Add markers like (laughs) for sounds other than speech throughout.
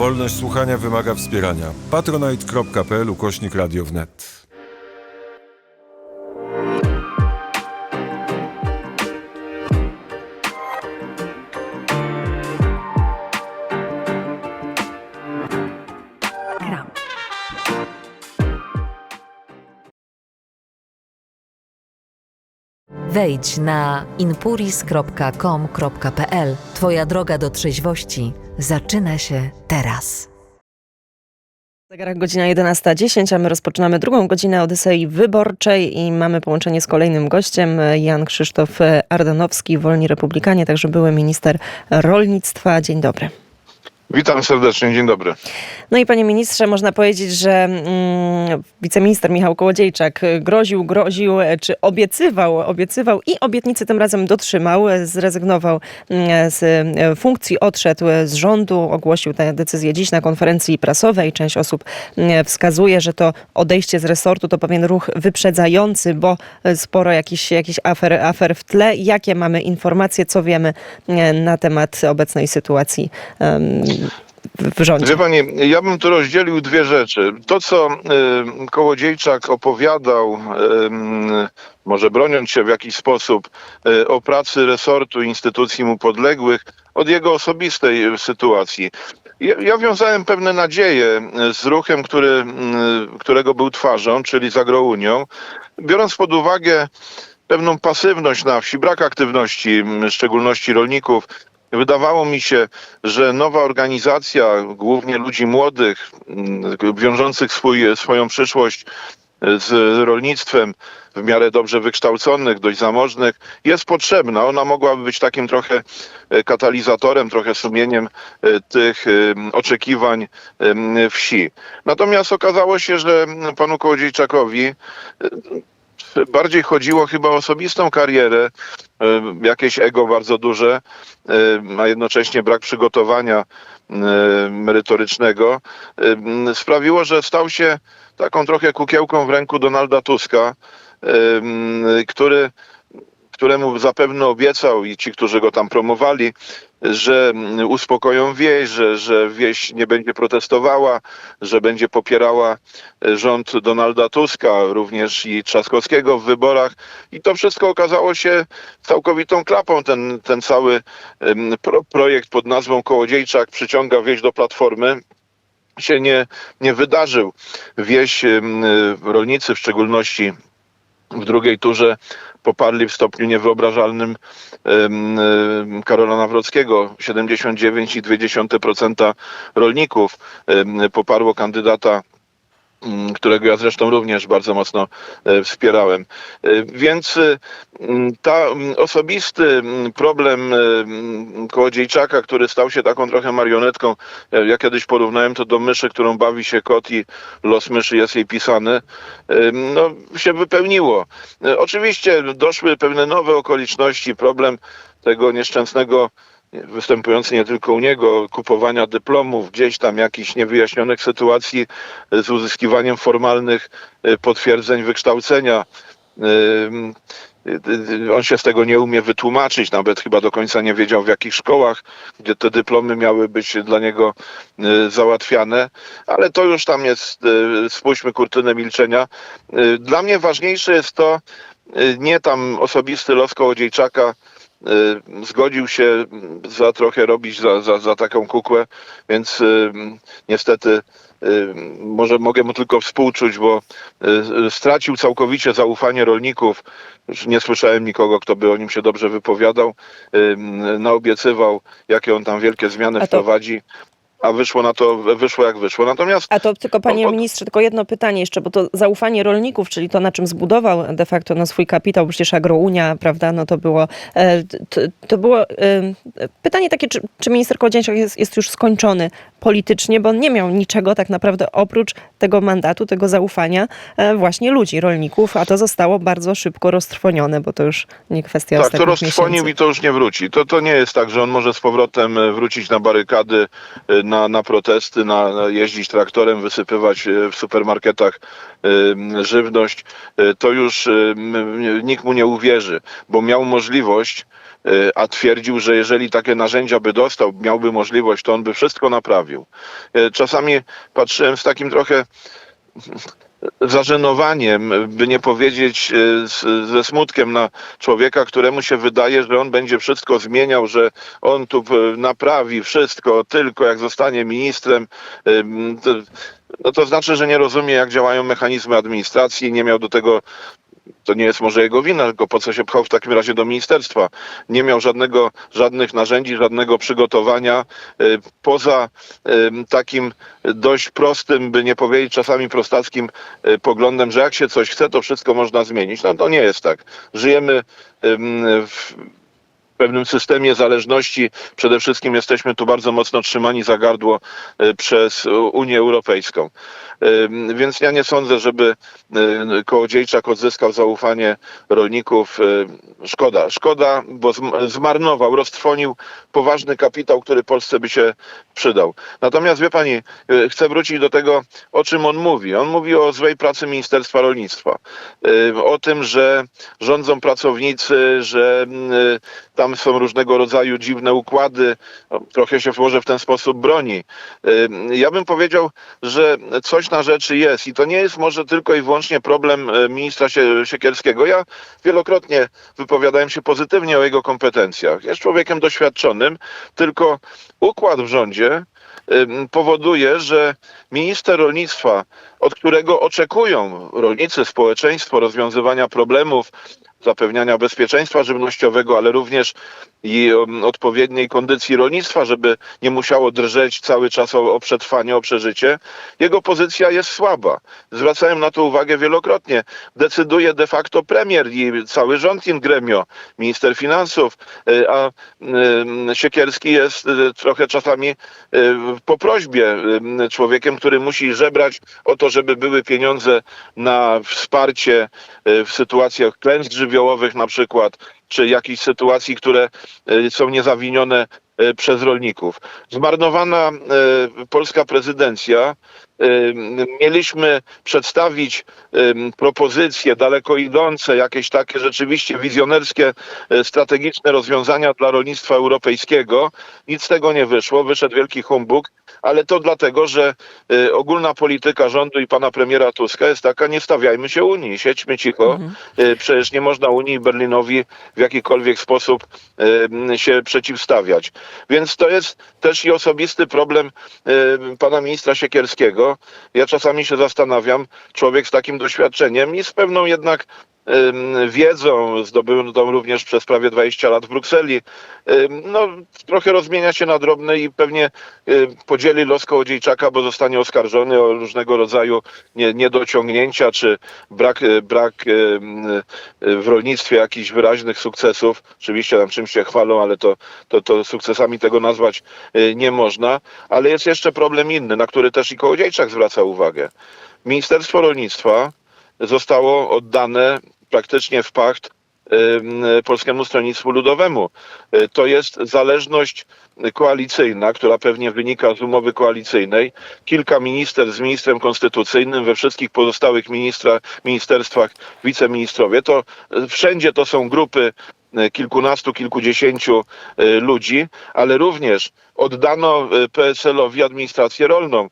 Wolność słuchania wymaga wspierania. patronite.pl ukośnik radio Wejdź na inpuris.com.pl. Twoja droga do trzeźwości zaczyna się teraz. Zegarek godzina 11.10, a my rozpoczynamy drugą godzinę Odysei Wyborczej i mamy połączenie z kolejnym gościem, Jan Krzysztof Ardanowski, Wolni Republikanie, także były minister rolnictwa. Dzień dobry. Witam serdecznie, dzień dobry. No i panie ministrze, można powiedzieć, że mm, wiceminister Michał Kołodziejczak groził, groził, e, czy obiecywał, obiecywał i obietnicy tym razem dotrzymał, e, zrezygnował mm, z e, funkcji, odszedł z rządu, ogłosił tę decyzję dziś na konferencji prasowej. Część osób mm, wskazuje, że to odejście z resortu to pewien ruch wyprzedzający, bo sporo jakichś, jakichś afer, afer w tle. Jakie mamy informacje, co wiemy na temat obecnej sytuacji w rządzie? Wie pani, ja bym tu rozdzielił dwie rzeczy. To, co y, Kołodziejczak opowiadał, y, może broniąc się w jakiś sposób, y, o pracy resortu, instytucji mu podległych, od jego osobistej y, sytuacji. Ja, ja wiązałem pewne nadzieje y, z ruchem, który, y, którego był twarzą, czyli z Agrounią, biorąc pod uwagę pewną pasywność na wsi, brak aktywności, m, w szczególności rolników, Wydawało mi się, że nowa organizacja, głównie ludzi młodych, mm, wiążących swój, swoją przyszłość z rolnictwem, w miarę dobrze wykształconych, dość zamożnych, jest potrzebna. Ona mogłaby być takim trochę e, katalizatorem, trochę sumieniem e, tych e, oczekiwań wsi. Natomiast okazało się, że panu Kołodziejczakowi bardziej chodziło chyba o osobistą karierę, e, jakieś ego bardzo duże, e, a jednocześnie brak przygotowania e, merytorycznego, sprawiło, że stał się taką trochę kukiełką w ręku Donalda Tuska, który któremu zapewne obiecał i ci, którzy go tam promowali, że uspokoją wieś, że, że wieś nie będzie protestowała, że będzie popierała rząd Donalda Tuska, również i Trzaskowskiego w wyborach. I to wszystko okazało się całkowitą klapą. Ten, ten cały pro, projekt pod nazwą Kołodziejczak przyciąga wieś do Platformy się nie, nie wydarzył. Wieś, rolnicy w szczególności w drugiej turze poparli w stopniu niewyobrażalnym Karola Nawrockiego. 79,2% rolników poparło kandydata którego ja zresztą również bardzo mocno e, wspierałem. E, Więc e, m, ta m, osobisty problem Kołodziejczaka, który stał się taką trochę marionetką, ja kiedyś porównałem to do myszy, którą bawi się kot i los myszy jest jej pisany, no się wypełniło. Oczywiście doszły pewne nowe okoliczności, problem tego nieszczęsnego występujący nie tylko u niego, kupowania dyplomów, gdzieś tam jakichś niewyjaśnionych sytuacji z uzyskiwaniem formalnych y, potwierdzeń wykształcenia. Y, y, On się z tego nie umie wytłumaczyć, nawet chyba do końca nie wiedział w jakich szkołach, gdzie te dyplomy miały być dla niego załatwiane, ale to już tam jest, y, spuśćmy kurtynę milczenia. Dla mnie ważniejsze jest to, nie tam osobisty los Kołodziejczaka, zgodził się za trochę robić za, za, za taką kukłę, więc y, niestety y, może mogę mu tylko współczuć, bo y, stracił całkowicie zaufanie rolników. Już nie słyszałem nikogo, kto by o nim się dobrze wypowiadał. Y, naobiecywał, jakie on tam wielkie zmiany to- wprowadzi, a wyszło na to, wyszło jak wyszło. Natomiast A to tylko panie Od- ministrze, tylko jedno pytanie jeszcze, bo to zaufanie rolników, czyli to na czym zbudował de facto no, swój kapitał, przecież Agrounia, prawda, no to było, e, to, to było e, pytanie takie, czy, czy minister Kołodziejczak jest, jest już skończony politycznie, bo on nie miał niczego tak naprawdę oprócz tego mandatu, tego zaufania e, właśnie ludzi, rolników, a to zostało bardzo szybko roztrwonione, bo to już nie kwestia Tak, to ostatnich roztrwonił miesięcy. i to już nie wróci. To, to nie jest tak, że on może z powrotem wrócić na barykady, na, na protesty, na, na jeździć traktorem, wysypywać e, w supermarketach żywność. E, To już e, nikt mu nie uwierzy, bo miał możliwość a twierdził, że jeżeli takie narzędzia by dostał, miałby możliwość, to on by wszystko naprawił. Czasami patrzyłem z takim trochę zażenowaniem, by nie powiedzieć z, ze smutkiem na człowieka, któremu się wydaje, że on będzie wszystko zmieniał, że on tu y, naprawi wszystko, tylko jak zostanie ministrem. to, no to znaczy, że nie rozumie, jak działają mechanizmy administracji, nie miał do tego to nie jest może jego wina, tylko po co się pchał w takim razie do ministerstwa. Nie miał żadnego, żadnych narzędzi, żadnego przygotowania y, poza takim dość prostym, by nie powiedzieć czasami prostackim y, poglądem, że jak się coś chce, to wszystko można zmienić. No to nie jest tak. Żyjemy w pewnym systemie zależności. Przede wszystkim jesteśmy tu bardzo mocno trzymani za gardło y, przez Unię Europejską. Więc ja nie sądzę, żeby y, Kołodziejczak odzyskał zaufanie rolników. Y, Szkoda, szkoda, bo zm- zmarnował, roztrwonił poważny kapitał, który Polsce by się przydał. Natomiast wie pani, chcę wrócić do tego, o czym on mówi. On mówi o złej pracy Ministerstwa Rolnictwa. O tym, że rządzą pracownicy, że y, tam są różnego rodzaju dziwne układy. No, Trochę się może w ten sposób broni. Ja bym powiedział, że coś na rzeczy jest i to nie jest może tylko i wyłącznie problem y, ministra Sie- Siekierskiego. Ja wielokrotnie wypowiadałem się pozytywnie o jego kompetencjach. Jest człowiekiem doświadczonym, tylko układ w rządzie powoduje, że minister rolnictwa, od którego oczekują rolnicy, społeczeństwo rozwiązywania problemów, zapewniania bezpieczeństwa żywnościowego, ale również i odpowiedniej kondycji rolnictwa, żeby nie musiało drżeć cały czas o, o przetrwanie, o przeżycie. Jego pozycja jest słaba. Zwracałem na to uwagę wielokrotnie. Decyduje de facto premier i cały rząd in gremio, minister finansów, y, a Siekierski jest y, trochę czasami y, po prośbie człowiekiem, który musi żebrać o to, żeby były pieniądze na wsparcie w sytuacjach klęsk żywiołowych na przykład, czy jakichś sytuacji, które y, są niezawinione y, przez rolników. Zmarnowana y, polska prezydencja. Mieliśmy przedstawić propozycje daleko idące, jakieś takie rzeczywiście wizjonerskie, y, strategiczne rozwiązania dla rolnictwa europejskiego. Nic z tego nie wyszło, wyszedł wielki humbug, ale to dlatego, że y, ogólna polityka rządu i pana premiera Tuska jest taka, nie stawiajmy się Unii, siedźmy cicho. Y, Przecież nie można Unii i Berlinowi w jakikolwiek sposób się przeciwstawiać. Więc to jest też i osobisty problem pana ministra Siekierskiego. Ja czasami się zastanawiam, człowiek z takim doświadczeniem i z pewną jednak wiedzą, zdobytą również przez prawie 20 lat w Brukseli, no trochę rozmienia się na drobne i pewnie y, podzieli los Kołodziejczaka, bo zostanie oskarżony o różnego rodzaju nie, niedociągnięcia czy brak, y, brak y, w rolnictwie jakichś wyraźnych sukcesów. Oczywiście tam czymś się chwalą, ale to, to, to sukcesami tego nazwać nie można. Ale jest jeszcze problem inny, na który też i Kołodziejczak zwraca uwagę. Ministerstwo Rolnictwa zostało oddane praktycznie w pacht Polskiemu Stronnictwu Ludowemu. Y, To jest zależność koalicyjna, która pewnie wynika z umowy koalicyjnej. Kilka minister z ministrem konstytucyjnym, we wszystkich pozostałych ministerstwach wiceministrowie. To y, wszędzie to są grupy y, kilkunastu, kilkudziesięciu ludzi, ale również oddano PSL-owi administrację rolną.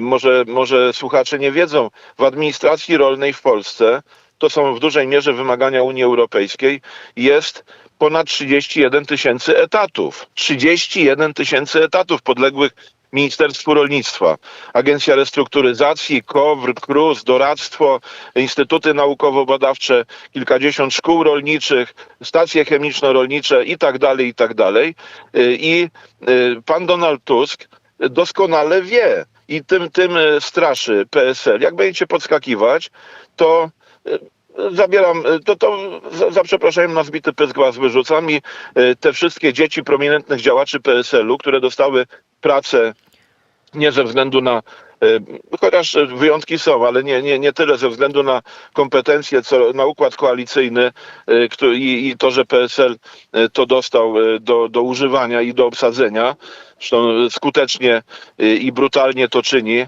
Może, może słuchacze nie wiedzą, w administracji rolnej w Polsce to są w dużej mierze wymagania Unii Europejskiej, jest ponad 31 tysięcy etatów. 31 tysięcy etatów podległych Ministerstwu Rolnictwa, Agencja Restrukturyzacji, KOWR, KRUS, Doradztwo, Instytuty Naukowo-Badawcze, kilkadziesiąt szkół rolniczych, stacje chemiczno-rolnicze i tak dalej, i tak dalej. Y, I y, pan Donald Tusk doskonale wie i tym, tym y, straszy PSL. Jak będziecie podskakiwać, to zabieram, to, to za, za przeproszeniem na zbity pysk was wyrzucam i y, te wszystkie dzieci prominentnych działaczy PSL-u, które dostały pracę nie ze względu na y, Chociaż wyjątki są, ale nie, nie, nie tyle ze względu na kompetencje, co na układ koalicyjny y, który, i, to, że PSL to dostał do, do używania i do obsadzenia. Zresztą skutecznie i brutalnie to czyni.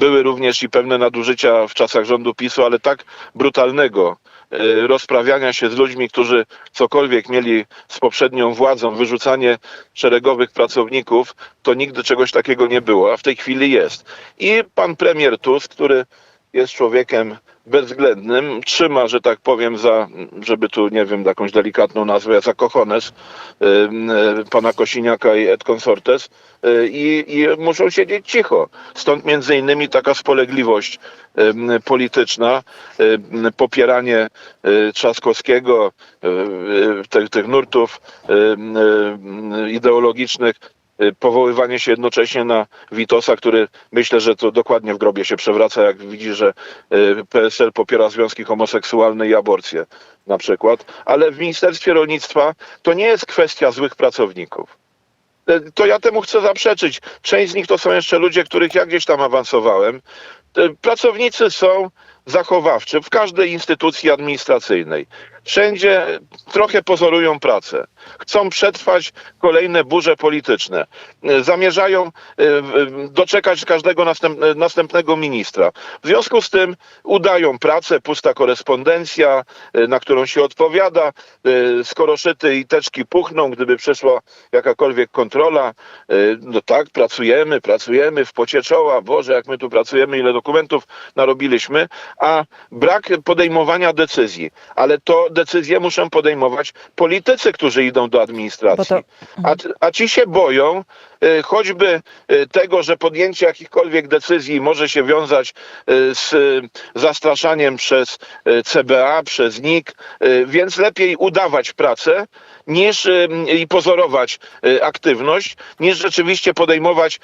Były również i pewne nadużycia w czasach rządu PiSu, ale tak brutalnego e, rozprawiania się z ludźmi, którzy cokolwiek mieli z poprzednią władzą, wyrzucanie szeregowych pracowników, to nigdy czegoś takiego nie było, a w tej chwili jest. I pan premier Tusk, który jest człowiekiem bezwzględnym, trzyma, że tak powiem, za, żeby tu, nie wiem, jakąś delikatną nazwę, za kochones y, pana Kosiniaka i Ed Consortes y, i, i muszą siedzieć cicho. Stąd między innymi taka spolegliwość polityczna, popieranie y, Trzaskowskiego, tych, tych nurtów ideologicznych, powoływanie się jednocześnie na Witosa, który myślę, że to dokładnie w grobie się przewraca, jak widzi, że y, PSL popiera związki homoseksualne i aborcję na przykład. Ale w Ministerstwie Rolnictwa to nie jest kwestia złych pracowników. Y, To ja temu chcę zaprzeczyć. Część z nich to są jeszcze ludzie, których ja gdzieś tam awansowałem. Y, Pracownicy są zachowawczy w każdej instytucji administracyjnej. Wszędzie trochę pozorują pracę. Chcą przetrwać kolejne burze polityczne. Y, Zamierzają y, doczekać każdego następ, następnego ministra. W związku z tym udają pracę, pusta korespondencja, na którą się odpowiada. Y, Skoro szyty i teczki puchną, gdyby przeszła jakakolwiek kontrola, no tak, pracujemy, pracujemy w pocie czoła. Boże, jak my tu pracujemy, ile dokumentów narobiliśmy, a brak podejmowania decyzji. Ale to decyzje muszą podejmować politycy, którzy idą do administracji. Bo A, a ci się boją y, choćby y, tego, że podjęcie jakichkolwiek decyzji może się wiązać y, z zastraszaniem przez CBA, przez NIK, więc lepiej udawać pracę niż i pozorować aktywność, niż rzeczywiście podejmować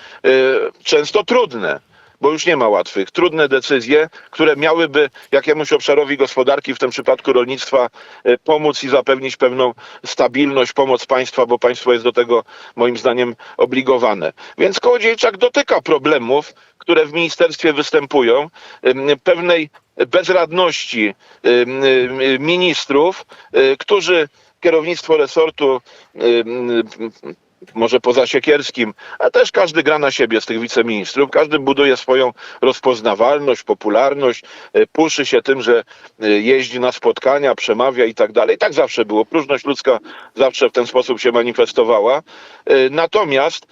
często trudne bo już nie ma łatwych, trudne decyzje, które miałyby jakiemuś obszarowi gospodarki, w tym przypadku rolnictwa, e, pomóc i zapewnić pewną stabilność, pomoc państwa, bo państwo jest do tego moim zdaniem obligowane. Więc Kołodziejczak dotyka problemów, które w ministerstwie występują, em, pewnej bezradności em, ministrów, którzy kierownictwo resortu może poza Siekierskim, a też każdy gra na siebie z tych wiceministrów. Każdy buduje swoją rozpoznawalność, popularność, e, puszy się tym, że e, jeździ na spotkania, przemawia i tak dalej. Tak zawsze było. Próżność ludzka zawsze w ten sposób się manifestowała. E, Natomiast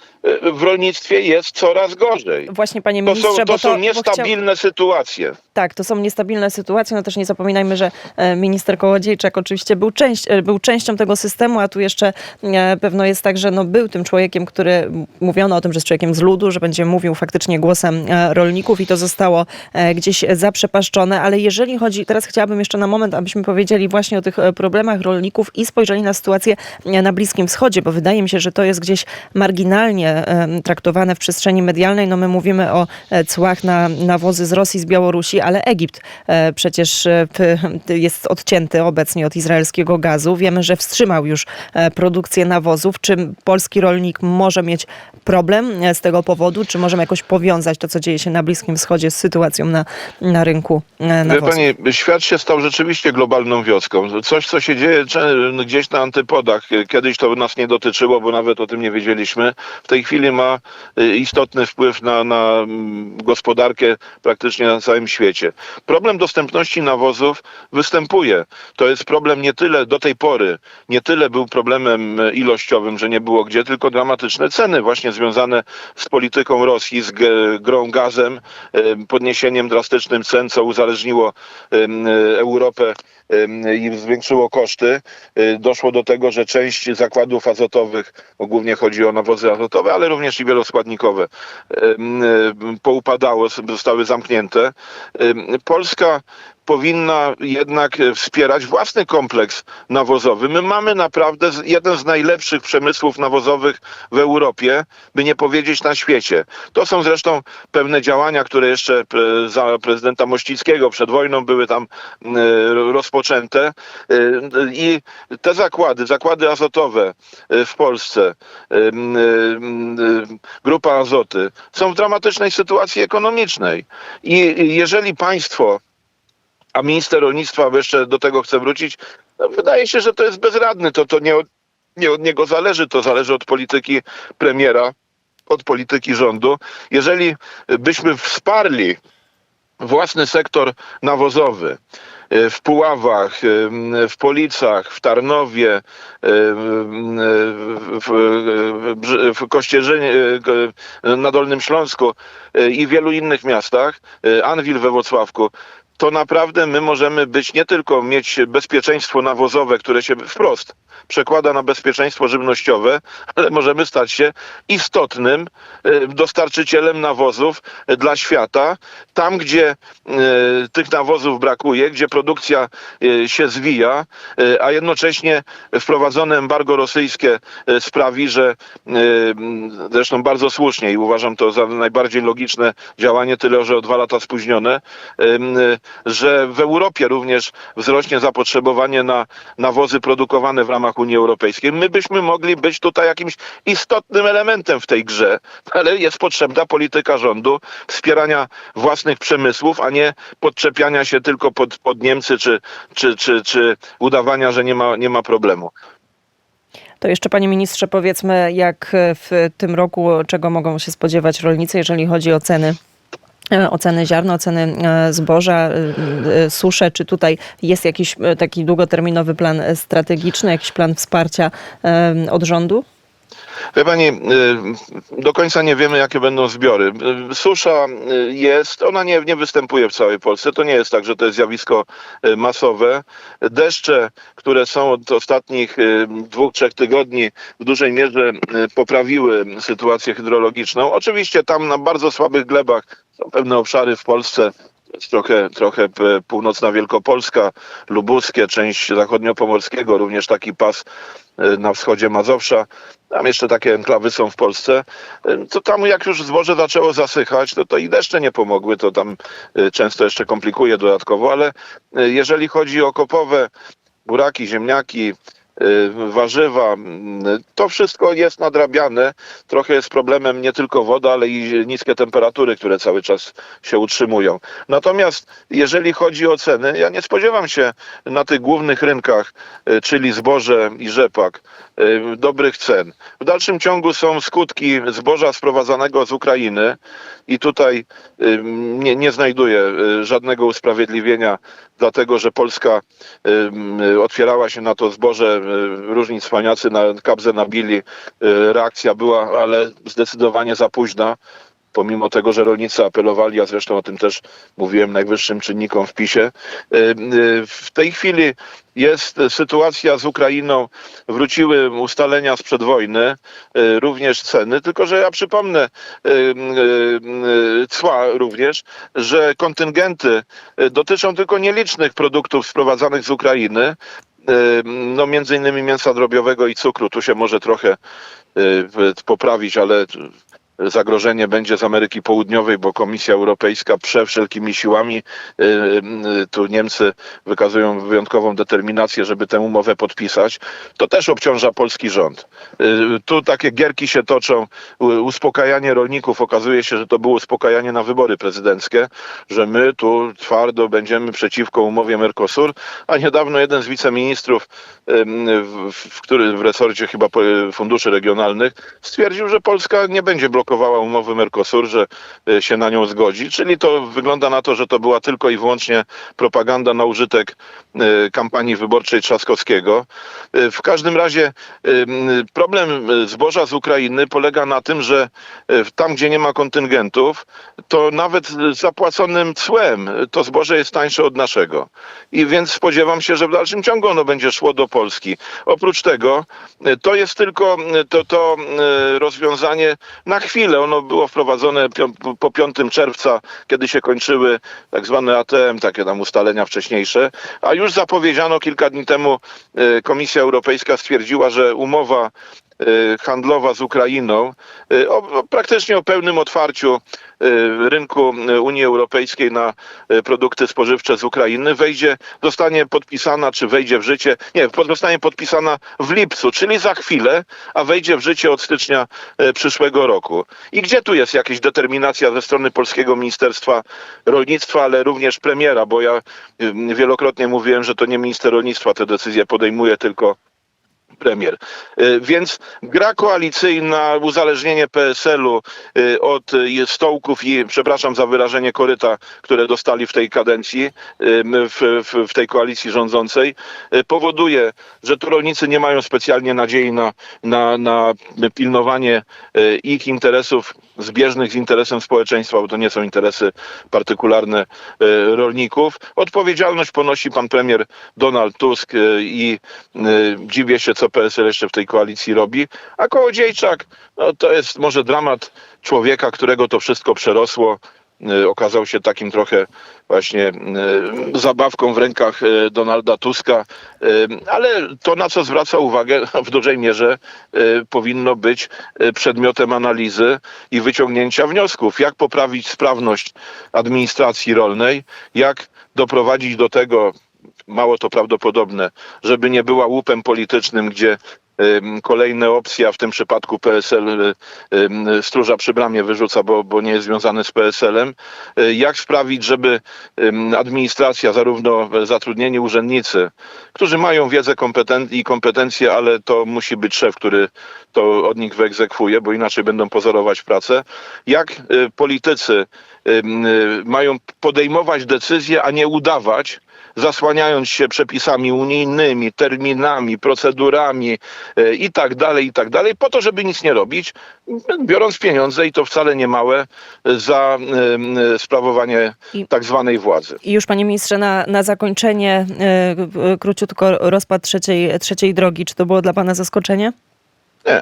w rolnictwie jest coraz gorzej. Właśnie, panie To ministrze, są, to bo są bo chciał- niestabilne sytuacje. Tak, to są niestabilne sytuacje. No też nie zapominajmy, że minister Kołodziejczak oczywiście był, część, był częścią tego systemu, a tu jeszcze pewno jest tak, że no, był tym człowiekiem, który mówiono o tym, że jest człowiekiem z ludu, że będzie mówił faktycznie głosem e, rolników i to zostało e, gdzieś zaprzepaszczone. Ale jeżeli chodzi, teraz chciałabym jeszcze na moment, abyśmy powiedzieli właśnie o tych e, problemach rolników i spojrzeli na sytuację na Bliskim Wschodzie, bo wydaje mi się, że to jest gdzieś marginalnie traktowane w przestrzeni medialnej. No my mówimy o cłach na nawozy z Rosji, z Białorusi, ale Egipt przecież (laughs) jest odcięty obecnie od izraelskiego gazu. Wiemy, że wstrzymał już produkcję nawozów. Czy polski rolnik może mieć problem e, z tego powodu? Czy możemy jakoś powiązać to, co dzieje się na Bliskim Wschodzie z sytuacją na, na rynku e, nawozów? pani, świat się stał rzeczywiście globalną wioską. Coś, co się dzieje cze- gdzieś na antypodach. Kiedyś to nas nie dotyczyło, bo nawet o tym nie wiedzieliśmy. W tej chwili ma y, istotny wpływ na, na gospodarkę praktycznie na całym świecie. Problem dostępności nawozów występuje. To jest problem nie tyle do tej pory, nie tyle był problemem e, ilościowym, że nie było gdzie, tylko dramatyczne ceny właśnie związane z polityką Rosji, z grą gazem, podniesieniem drastycznym cen, co uzależniło Europę i zwiększyło koszty. E, Doszło do tego, że część zakładów azotowych, głównie chodzi o nawozy azotowe, ale również i wieloskładnikowe, e, poupadało, zostały zamknięte. Polska powinna jednak e, wspierać własny kompleks nawozowy. My mamy naprawdę jeden z najlepszych przemysłów nawozowych w Europie, by nie powiedzieć na świecie. To są zresztą pewne działania, które jeszcze pre- za prezydenta Mościckiego przed wojną były tam e, rozpoczęte E, i te zakłady, zakłady azotowe e, w Polsce, e, e, e, grupa azoty, są w dramatycznej sytuacji ekonomicznej. I jeżeli państwo a minister rolnictwa, jeszcze do tego chcę wrócić, no wydaje się, że to jest bezradny. To, to nie, od, nie od niego zależy, to zależy od polityki premiera, od polityki rządu. Jeżeli byśmy wsparli własny sektor nawozowy, e, w Puławach, e, w Policach, w Tarnowie, e, w, Kościerzynie, na Dolnym Śląsku i wielu innych miastach, Anwil we Wrocławku, to naprawdę my możemy być nie tylko mieć bezpieczeństwo nawozowe, które się wprost przekłada na bezpieczeństwo żywnościowe, ale możemy stać się istotnym e, dostarczycielem nawozów e, dla świata, tam gdzie e, tych nawozów brakuje, gdzie produkcja się zwija, a jednocześnie wprowadzone embargo rosyjskie sprawi, że zresztą bardzo słusznie i uważam to za najbardziej logiczne działanie, tyle że o dwa lata spóźnione, że w Europie również wzrośnie zapotrzebowanie na nawozy produkowane w ramach Unii Europejskiej. My byśmy mogli być tutaj jakimś istotnym elementem w tej grze, ale jest potrzebna polityka rządu wspierania własnych przemysłów, a nie podczepiania się tylko pod, pod Niemcy czy, czy, czy, czy udawania, że nie ma, nie ma problemu. To jeszcze panie ministrze powiedzmy, jak w tym roku, czego mogą się spodziewać rolnicy, jeżeli chodzi o ceny. E, Oceny ziarna, oceny e, zboża, e, susze. Czy tutaj jest jakiś taki długoterminowy plan strategiczny, jakiś plan wsparcia od rządu? Wie pani, y, do końca nie wiemy, jakie będą zbiory. Y, Susza y, jest, ona nie, nie występuje w całej Polsce. To nie jest tak, że to jest zjawisko masowe. Deszcze, które są od ostatnich dwóch, trzech tygodni, w dużej mierze poprawiły sytuację hydrologiczną. Oczywiście tam na bardzo słabych glebach są pewne obszary w Polsce, jest trochę, trochę p- północna Wielkopolska, lubuskie, część zachodniopomorskiego, również taki pas y, na wschodzie Mazowsza. Tam jeszcze takie enklawy są w Polsce. Y, To tam jak już zboże zaczęło zasychać, to, to i deszcze nie pomogły. To tam często jeszcze komplikuje dodatkowo, ale jeżeli chodzi o kopowe, buraki, ziemniaki, warzywa, mm, to wszystko jest nadrabiane. Trochę jest problemem nie tylko woda, ale i niskie temperatury, które cały czas się utrzymują. Natomiast jeżeli chodzi o ceny, ja nie spodziewam się na tych głównych rynkach, y, czyli zboże i rzepak, y, dobrych cen. W dalszym ciągu są skutki zboża sprowadzanego z Ukrainy i tutaj y, nie, nie znajduję y, żadnego usprawiedliwienia, dlatego że Polska otwierała się na to zboże, y, różni cwaniacy na kabzę nabili, y, reakcja była, ale zdecydowanie za późna pomimo tego, że rolnicy apelowali, a zresztą o tym też mówiłem najwyższym czynnikom w PiSie. Y, y, W tej chwili jest sytuacja z Ukrainą, wróciły ustalenia sprzed wojny, y, również ceny, tylko że ja przypomnę, cła również, że kontyngenty dotyczą tylko nielicznych produktów sprowadzanych z Ukrainy, no między innymi mięsa drobiowego i cukru. Tu się może trochę poprawić, ale zagrożenie będzie z Ameryki Południowej, bo Komisja Europejska prze wszelkimi siłami, y, y, tu Niemcy wykazują wyjątkową determinację, żeby tę umowę podpisać. To też obciąża polski rząd. Y, Tu takie gierki się toczą, uspokajanie rolników. Okazuje się, że to było uspokajanie na wybory prezydenckie, że my tu twardo będziemy przeciwko umowie Mercosur, a niedawno jeden z wiceministrów, w, który w resorcie chyba funduszy regionalnych, stwierdził, że Polska nie będzie blokowała umowy Mercosur, że y, się na nią zgodzi. Czyli to wygląda na to, że to była tylko i wyłącznie propaganda na użytek y, kampanii wyborczej Trzaskowskiego. Y, W każdym razie problem zboża z Ukrainy polega na tym, że tam, gdzie nie ma kontyngentów, to nawet zapłaconym cłem to zboże jest tańsze od naszego. I więc spodziewam się, że w dalszym ciągu ono będzie szło do Polski. Oprócz tego to jest tylko to, to rozwiązanie na chwilę. Ono było wprowadzone po 5 czerwca, kiedy się kończyły tak zwane ATM, takie tam ustalenia wcześniejsze, a już zapowiedziano kilka dni temu, y, Komisja Europejska stwierdziła, że umowa handlowa z Ukrainą y, o, praktycznie o pełnym otwarciu y, rynku y, Unii Europejskiej na y, produkty spożywcze z Ukrainy wejdzie, zostanie podpisana, czy wejdzie w życie, nie, zostanie podpisana w lipcu, czyli za chwilę, a wejdzie w życie od stycznia y, przyszłego roku. I gdzie tu jest jakaś determinacja ze strony Polskiego Ministerstwa Rolnictwa, ale również premiera, bo ja y, wielokrotnie mówiłem, że to nie minister rolnictwa te decyzje podejmuje, tylko premier. Y, Więc gra koalicyjna, uzależnienie PSL-u y, od y, stołków i, przepraszam za wyrażenie, koryta, które dostali w tej kadencji, w, w, w tej koalicji rządzącej, powoduje, że tu rolnicy nie mają specjalnie nadziei na, na, na pilnowanie ich interesów zbieżnych z interesem społeczeństwa, bo to nie są interesy partykularne rolników. Odpowiedzialność ponosi pan premier Donald Tusk i dziwię się, co PSL jeszcze w tej koalicji robi. A Kołodziejczak, no to jest może dramat człowieka, którego to wszystko przerosło. Y, Okazał się takim trochę właśnie y, zabawką w rękach y, Donalda Tuska, ale to, na co zwraca uwagę (laughs) w dużej mierze, powinno być przedmiotem analizy i wyciągnięcia wniosków. Jak poprawić sprawność administracji rolnej, jak doprowadzić do tego, mało to prawdopodobne, żeby nie była łupem politycznym, gdzie kolejne opcje, a w tym przypadku PSL stróża przy bramie wyrzuca, bo, bo nie jest związany z PSL-em. Y, Jak sprawić, żeby administracja, zarówno zatrudnieni urzędnicy, którzy mają wiedzę kompeten- i kompetencje, ale to musi być szef, który to od nich wyegzekwuje, bo inaczej będą pozorować pracę. Jak y, politycy y, mają podejmować decyzje, a nie udawać, zasłaniając się przepisami unijnymi, terminami, procedurami e, i tak dalej, i tak dalej, po to, żeby nic nie robić, biorąc pieniądze i to wcale nie małe za em, sprawowanie I- tak zwanej władzy. I już panie ministrze, na, na zakończenie e, e, króciutko rozpad trzeciej, trzeciej drogi. Czy to było dla pana zaskoczenie? Nie.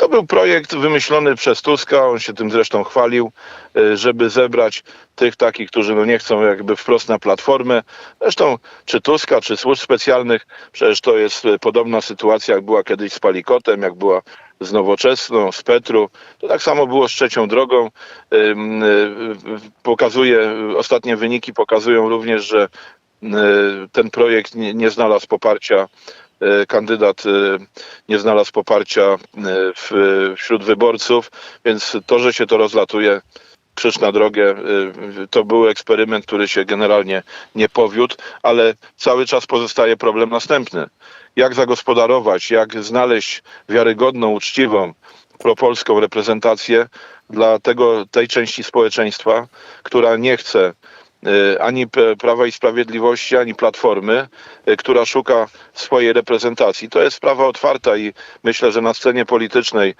To był projekt wymyślony przez Tuska, on się tym zresztą chwalił, y, żeby zebrać tych takich, którzy no nie chcą jakby wprost na platformę. Zresztą czy Tuska, czy służb specjalnych, przecież to jest y, podobna sytuacja, jak była kiedyś z Palikotem, jak była z Nowoczesną, z Petru. To tak samo było z trzecią drogą. Y, Pokazuje, ostatnie wyniki pokazują również, że ten projekt nie, nie znalazł poparcia kandydat e, nie znalazł poparcia e, wśród wyborców, więc to, że się to rozlatuje krzyż na drogę, e, to był eksperyment, który się generalnie nie powiódł, ale cały czas pozostaje problem następny. Jak zagospodarować, jak znaleźć wiarygodną, uczciwą, propolską reprezentację dla tego, tej części społeczeństwa, która nie chce e, ani P- Prawa i Sprawiedliwości, ani Platformy, e, która szuka swojej reprezentacji. To jest sprawa otwarta i myślę, że na scenie politycznej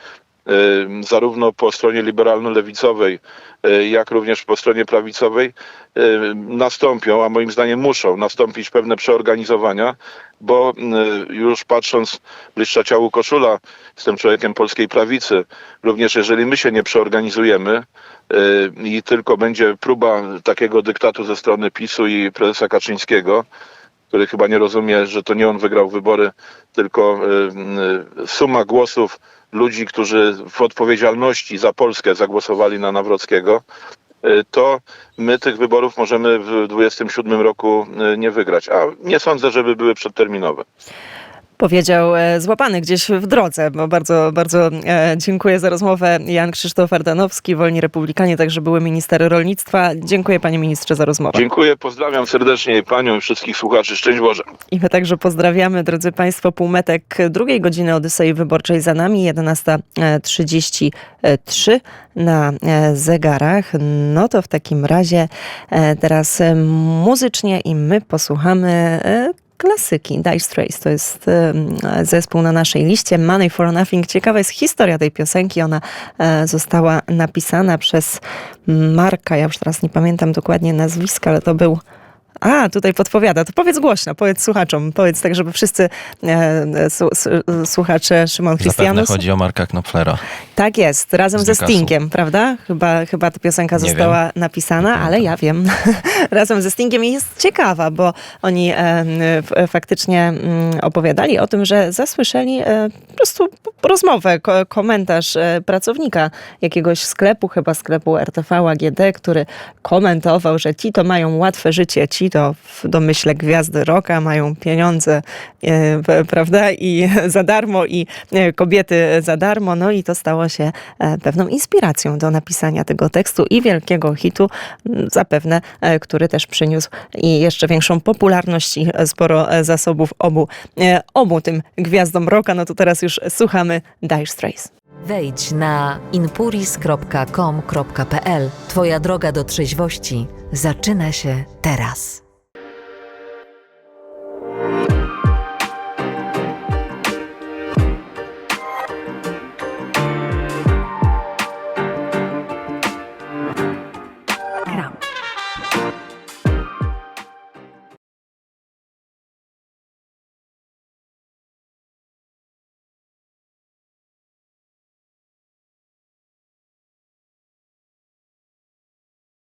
zarówno po stronie liberalno-lewicowej, e, jak również po stronie prawicowej nastąpią, a moim zdaniem muszą nastąpić pewne przeorganizowania, bo e, już patrząc bliższa ciału koszula, jestem człowiekiem polskiej prawicy, również jeżeli my się nie przeorganizujemy e, i tylko będzie próba takiego dyktatu ze strony PiSu i prezesa Kaczyńskiego, który chyba nie rozumie, że to nie on wygrał wybory, tylko y, y, suma głosów ludzi, którzy w odpowiedzialności za Polskę zagłosowali na Nawrockiego, y, to my tych wyborów możemy w 27 roku nie wygrać. A nie sądzę, żeby były przedterminowe. Powiedział e, złapany gdzieś w drodze. Bo bardzo, bardzo e, dziękuję za rozmowę. Jan Krzysztof Ardanowski, Wolni Republikanie, także były minister rolnictwa. Dziękuję panie ministrze za rozmowę. Dziękuję, pozdrawiam serdecznie panią i wszystkich słuchaczy. Szczęść Boże. I my także pozdrawiamy, drodzy Państwo, półmetek drugiej godziny Odysei Wyborczej za nami, 11.33 na e, zegarach. No to w takim razie teraz muzycznie i my posłuchamy klasyki. Dire Straits to jest zespół na naszej liście. Money for Nothing. Ciekawa jest historia tej piosenki. Ona e, została napisana przez Marka, ja już teraz nie pamiętam dokładnie nazwiska, ale to był a, tutaj podpowiada. To powiedz głośno, powiedz słuchaczom, powiedz tak, żeby wszyscy e, su, su, słuchacze Szymon Zapewne Christianus. chodzi o Marka Knopflera. Tak jest, razem ze. Stingiem, prawda? Chyba, chyba ta piosenka Nie została napisana, Nie ale ja wiem. (laughs) razem ze Stingiem i jest ciekawa, bo oni e, f, faktycznie mm, opowiadali o tym, że zasłyszeli e, po prostu rozmowę, ko, komentarz e, pracownika jakiegoś sklepu, chyba sklepu RTV AGD, który komentował, że ci to mają łatwe życie, ci faceci to w domyśle gwiazdy rocka mają pieniądze, e, prawda, i (laughs) za darmo, i e, kobiety za darmo. No i to stało się e, pewną inspiracją do napisania tego tekstu i wielkiego hitu, zapewne, który też przyniósł i jeszcze większą popularność i sporo zasobów obu, obu tym gwiazdom rocka. No to teraz już słuchamy Dire Straits. Wejdź na inpuris.com.pl. Twoja droga do trzeźwości zaczyna się teraz.